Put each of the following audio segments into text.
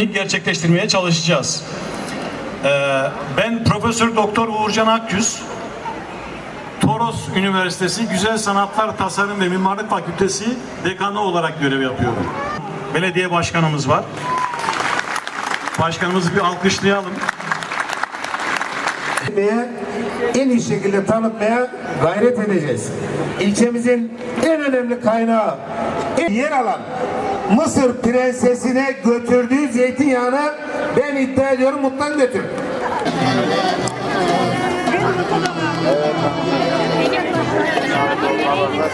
hedefini gerçekleştirmeye çalışacağız. Ee, ben Profesör Doktor Uğurcan Akgüz, Toros Üniversitesi Güzel Sanatlar Tasarım ve Mimarlık Fakültesi dekanı olarak görev yapıyorum. Belediye başkanımız var. Başkanımızı bir alkışlayalım. en iyi şekilde tanıtmaya gayret edeceğiz. İlçemizin en önemli kaynağı en yer alan Mısır prensesine götürdüğü zeytinyağını ben iddia ediyorum mutlan götür. Çantamda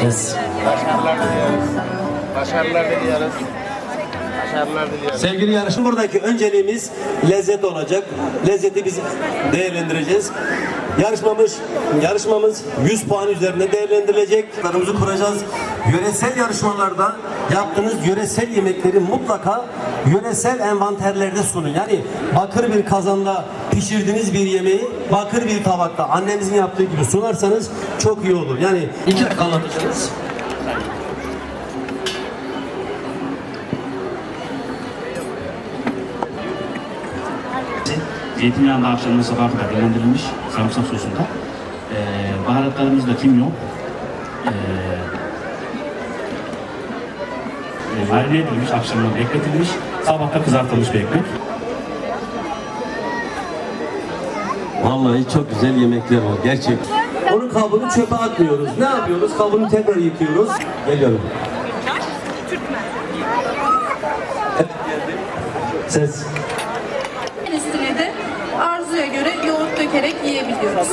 Diliyoruz. Başarılar diliyoruz. Başarılar diliyoruz. Sevgili yarışım buradaki önceliğimiz lezzet olacak. Lezzeti biz değerlendireceğiz. Yarışmamız yarışmamız 100 puan üzerine değerlendirilecek. Larımızı kuracağız. Yöresel yarışmalarda yaptığınız yöresel yemekleri mutlaka yöresel envanterlerde sunun. Yani bakır bir kazanda pişirdiğiniz bir yemeği bakır bir tabakta annemizin yaptığı gibi sunarsanız çok iyi olur. Yani iki dakika anlatacağız. Zeytinyağında akşamına sabaha kadar dinlendirilmiş sarımsak sosunda. Ee, baharatlarımızda kimyon, ee, e, marine edilmiş, akşamına bekletilmiş, sabahta kızartılmış bir ekmek. Vallahi çok güzel yemekler var gerçek. Onun kabuğunu çöpe atmıyoruz. Ne yapıyoruz? Kabuğunu tekrar yıkıyoruz. Geliyorum. Ses. Üstüne de arzuya göre yoğurt dökerek yiyebiliyoruz.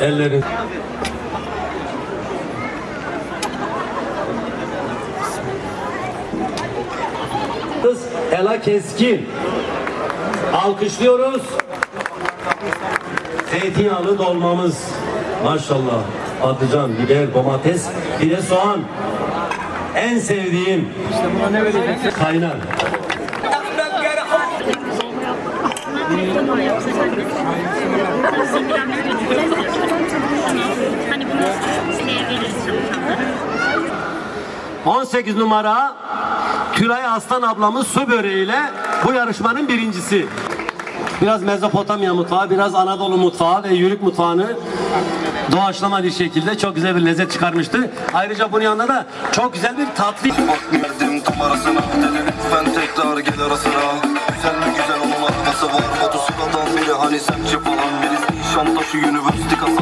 Ellerin. Kız Ela Keskin. Alkışlıyoruz. Zeytinyağlı dolmamız. Maşallah. Patlıcan, biber, domates, bir de soğan. En sevdiğim. İşte buna ne vereceksin? Kaynar. 18 numara Tülay Aslan ablamız su böreğiyle bu yarışmanın birincisi. Biraz Mezopotamya mutfağı, biraz Anadolu mutfağı ve Yörük mutfağını doğaçlama bir şekilde çok güzel bir lezzet çıkarmıştı. Ayrıca bunun yanında da çok güzel bir tatlı Bak Nişantaşı Üniversitikası